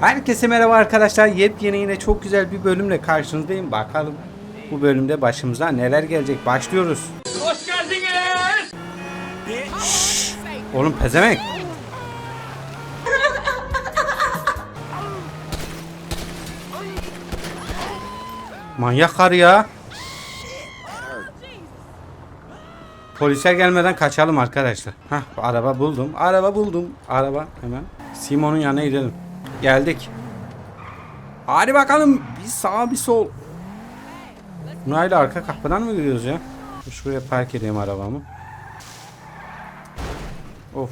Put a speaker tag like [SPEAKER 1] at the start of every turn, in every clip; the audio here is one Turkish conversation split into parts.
[SPEAKER 1] Herkese merhaba arkadaşlar. Yepyeni yine çok güzel bir bölümle karşınızdayım. Bakalım bu bölümde başımıza neler gelecek. Başlıyoruz.
[SPEAKER 2] Hoş geldiniz.
[SPEAKER 1] Oğlum pezemek. Manyak karı ya. Polisler gelmeden kaçalım arkadaşlar. Hah araba buldum. Araba buldum. Araba hemen. Simon'un yanına gidelim. Geldik. Hadi bakalım. Bir sağ bir sol. Bunayla arka kapıdan mı gidiyoruz ya? Şuraya park edeyim arabamı. Of.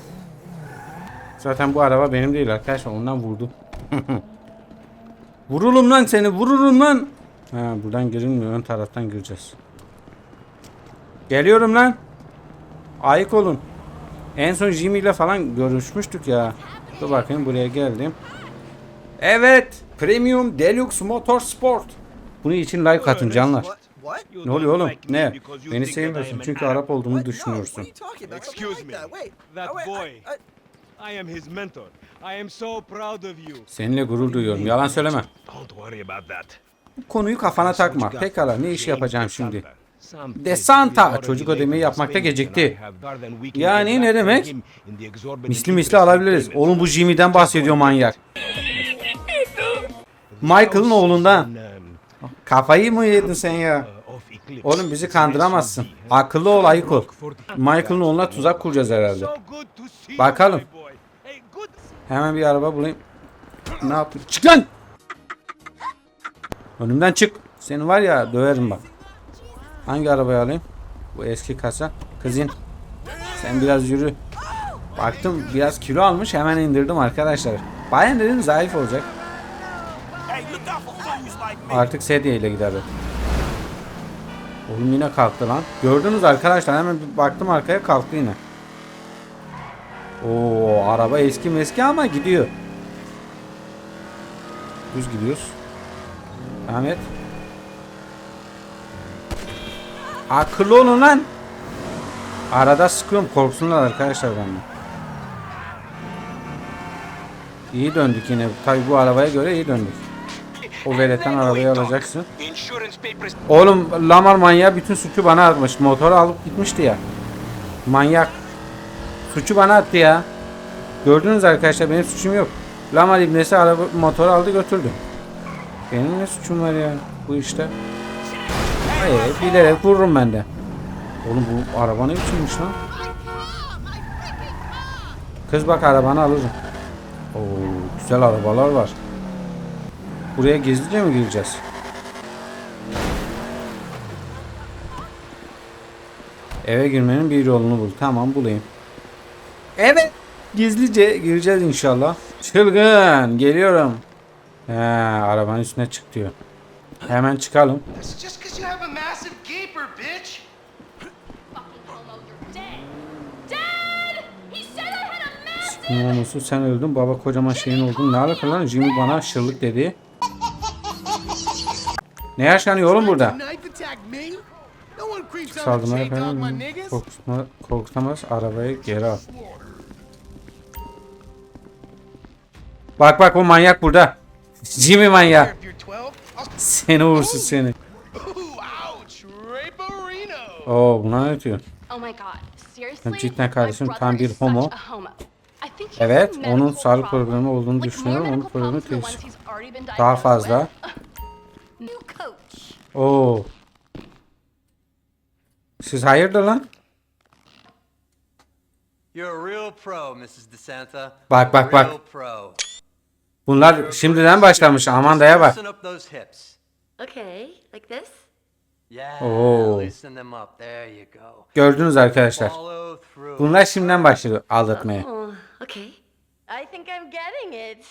[SPEAKER 1] Zaten bu araba benim değil arkadaşlar. Ondan vurdu. Vururum lan seni. Vururum lan. Ha buradan girilmiyor. Ön taraftan gireceğiz. Geliyorum lan. Ayık olun. En son Jimmy ile falan görüşmüştük ya. Dur bakayım buraya geldim. Evet. Premium Deluxe Motorsport. Bunun için like atın canlar. Ne oluyor oğlum? Ne? Beni sevmiyorsun çünkü Arap olduğumu düşünüyorsun.
[SPEAKER 2] Excuse me.
[SPEAKER 3] That. Oh, wait,
[SPEAKER 2] boy.
[SPEAKER 3] I- I-
[SPEAKER 2] I am his mentor. I am so proud of you.
[SPEAKER 1] Seninle gurur duyuyorum. Yalan söyleme.
[SPEAKER 2] Don't worry about that.
[SPEAKER 1] Bu konuyu kafana takma. Pekala ne iş yapacağım şimdi?
[SPEAKER 2] Some
[SPEAKER 1] De
[SPEAKER 2] kid
[SPEAKER 1] Santa,
[SPEAKER 2] is already
[SPEAKER 1] çocuk ödemeyi yapmakta gecikti. Yani ne demek? Misli misli alabiliriz. Oğlum bu Jimmy'den bahsediyor manyak. Michael'ın oğlundan. Kafayı mı yedin sen ya? Oğlum bizi kandıramazsın. Akıllı ol ayık ol. Michael'ın oğluna tuzak kuracağız herhalde. Bakalım. Hemen bir araba bulayım. Ne yaptın? Çık lan! Önümden çık. Seni var ya döverim bak. Hangi arabayı alayım? Bu eski kasa. Kızın. Sen biraz yürü. Baktım biraz kilo almış hemen indirdim arkadaşlar. Bayan dedim zayıf olacak. Artık sedye ile gider. dedim. Oğlum yine kalktı lan. Gördünüz arkadaşlar hemen bir baktım arkaya kalktı yine. Oo araba eski meski ama gidiyor. Düz gidiyoruz. Ahmet. Akıllı olun lan. Arada sıkıyorum korksunlar arkadaşlar benden. İyi döndük yine. Tabi bu arabaya göre iyi döndük. O veletten arabayı alacaksın. Oğlum Lamar manyağı bütün suçu bana atmış. Motoru alıp gitmişti ya. Manyak. Suçu bana attı ya. Gördünüz arkadaşlar benim suçum yok. Lamar ibnesi araba motoru aldı götürdü. Benim ne suçum var ya bu işte. Hayır bilerek vururum ben de. Oğlum bu araba ne biçimmiş lan? Kız bak arabanı alırım. Oo güzel arabalar var. Buraya gizlice mi gireceğiz? Eve girmenin bir yolunu bul. Tamam bulayım. Evet. Gizlice gireceğiz inşallah. Çılgın geliyorum. He, arabanın üstüne çık diyor. Hemen çıkalım. Olmuşsun sen öldün baba kocaman şeyin oldun. Ne alaka lan Jimmy bana şırlık dedi. Ne yaşanıyor oğlum burada? Falan
[SPEAKER 4] niggas.
[SPEAKER 1] korkutma, korkutamaz arabayı geri al. Bak bak o manyak burada. Jimmy manyak.
[SPEAKER 4] If you're 12, I'll...
[SPEAKER 1] Seni uğursuz seni. Oo buna ne diyor?
[SPEAKER 5] Oh my god, seriously?
[SPEAKER 1] Cidden kardeşim, tam bir homo. Evet, onun sağlık
[SPEAKER 5] problem.
[SPEAKER 1] problemi olduğunu düşünüyorum. Onun problemi Daha fazla.
[SPEAKER 5] With. New coach.
[SPEAKER 1] Oo. Siz hayırdır lan?
[SPEAKER 6] You're a real pro, Mrs. DeSanta.
[SPEAKER 1] Bak, bak, bak.
[SPEAKER 6] Real pro.
[SPEAKER 1] Bunlar şimdiden başlamış. Amanda'ya bak.
[SPEAKER 6] Loosen up those hips.
[SPEAKER 5] Okay, like this?
[SPEAKER 6] Yeah,
[SPEAKER 1] Oh.
[SPEAKER 6] loosen them up. There you go.
[SPEAKER 1] Gördünüz arkadaşlar. Bunlar şimdiden başladı aldatmaya.
[SPEAKER 5] Oh, okay. I think I'm getting it.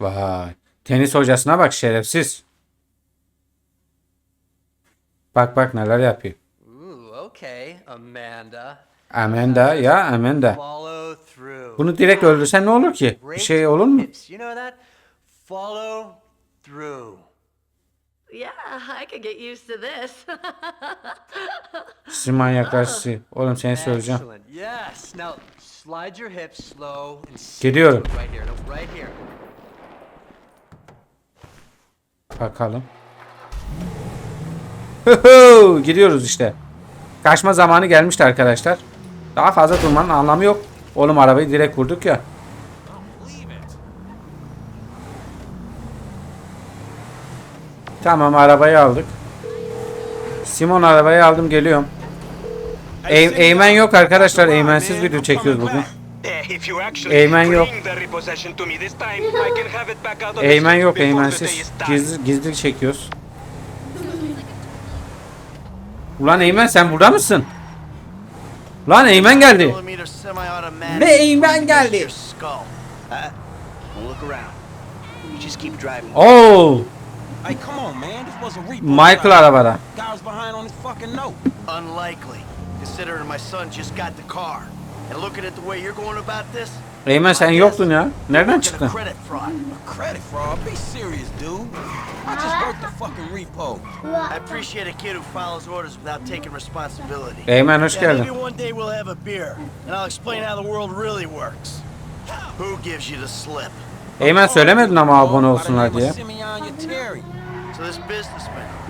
[SPEAKER 1] Vay. Tenis hocasına bak şerefsiz. Bak bak neler yapıyor.
[SPEAKER 6] Okay, Amanda.
[SPEAKER 1] Amanda ya Amanda. Bunu direkt öldürsen ne olur ki? Bir şey olur mu?
[SPEAKER 6] Hips, you know that? Follow through.
[SPEAKER 3] Yeah, I could get used to this.
[SPEAKER 1] Siz manyaklar sizi. Oğlum seni söyleyeceğim.
[SPEAKER 6] Excellent. Yes. Now slide your hips slow and sit.
[SPEAKER 1] Gidiyorum.
[SPEAKER 6] Right here. No, right here.
[SPEAKER 1] Bakalım. Gidiyoruz işte. Kaçma zamanı gelmişti arkadaşlar. Daha fazla durmanın anlamı yok. Oğlum arabayı direkt vurduk ya. Tamam arabayı aldık. Simon arabayı aldım geliyorum. E Eymen yok arkadaşlar. Eymensiz video çekiyoruz bugün.
[SPEAKER 7] If you actually
[SPEAKER 1] Eymen yok.
[SPEAKER 7] bring the repossession to me this time, I can have it back out of the
[SPEAKER 1] Eymen yok
[SPEAKER 7] before the day
[SPEAKER 1] Eymensiz.
[SPEAKER 7] done.
[SPEAKER 1] Gizli, gizli çekiyoruz. Ulan Eymen sen burada mısın? Lan Eymen geldi. Ve Eymen geldi. Oo,
[SPEAKER 2] Hey, come on, man. This wasn't repo.
[SPEAKER 1] Michael arabada.
[SPEAKER 2] Guy was behind on his fucking note.
[SPEAKER 8] Unlikely, considering my son just got the car.
[SPEAKER 1] Eymen sen yoktun ya. Nereden çıktın? Eymen hoş geldin. Eymen söylemedin ama abone olsunlar diye.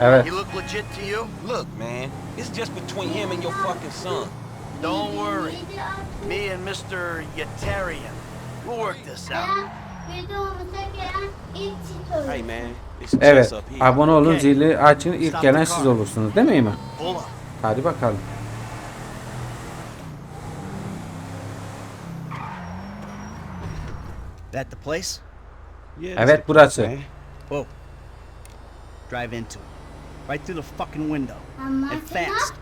[SPEAKER 1] Evet.
[SPEAKER 8] Don't worry. Me and Mr. Yetarian, we'll work this out.
[SPEAKER 2] Hey, man. It's
[SPEAKER 1] Evet.
[SPEAKER 2] just up here.
[SPEAKER 1] Abone olun zili açın ilk gelen siz olursunuz değil mi Eymen?
[SPEAKER 8] Pull up.
[SPEAKER 1] Hadi bakalım.
[SPEAKER 8] That the place?
[SPEAKER 2] Yeah,
[SPEAKER 1] Evet, burası.
[SPEAKER 8] Whoa. Drive into it. Right through the fucking window. And fast.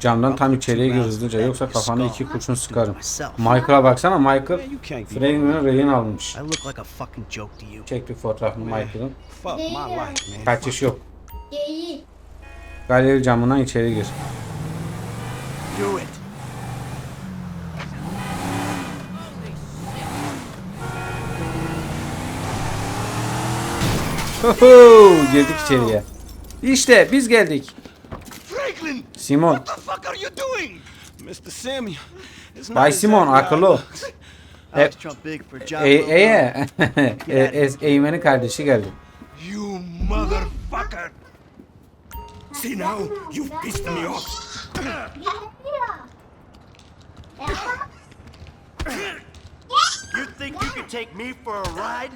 [SPEAKER 1] Camdan tam içeriye gir hızlıca yoksa kafana iki kurşun sıkarım. Michael'a baksana Michael
[SPEAKER 2] Man, you can't be.
[SPEAKER 1] Franklin'i rehin almış.
[SPEAKER 8] I look like a fucking joke to you.
[SPEAKER 1] Çektik fotoğrafını Michael'ın.
[SPEAKER 2] Fuck my life, man.
[SPEAKER 1] Kaçış yok. Galeri camından içeri gir.
[SPEAKER 8] Do it.
[SPEAKER 1] Huhu, girdik içeriye. İşte biz geldik.
[SPEAKER 2] Franklin,
[SPEAKER 1] Simon.
[SPEAKER 2] what the fuck are you doing? Mr. Simeon. It's not
[SPEAKER 1] Bay Simon akıllı ol. E, e, e, e, Eymen'in kardeşi geldi.
[SPEAKER 7] You motherfucker! See now, you've pissed me off.
[SPEAKER 8] You think you can take me for a ride?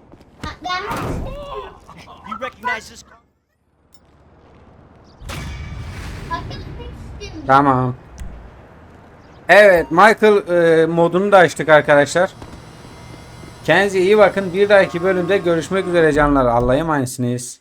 [SPEAKER 8] You recognize this?
[SPEAKER 1] Tamam. Evet Michael e, modunu da açtık arkadaşlar. Kendinize iyi bakın. Bir dahaki bölümde görüşmek üzere canlar. Allah'a emanetsiniz.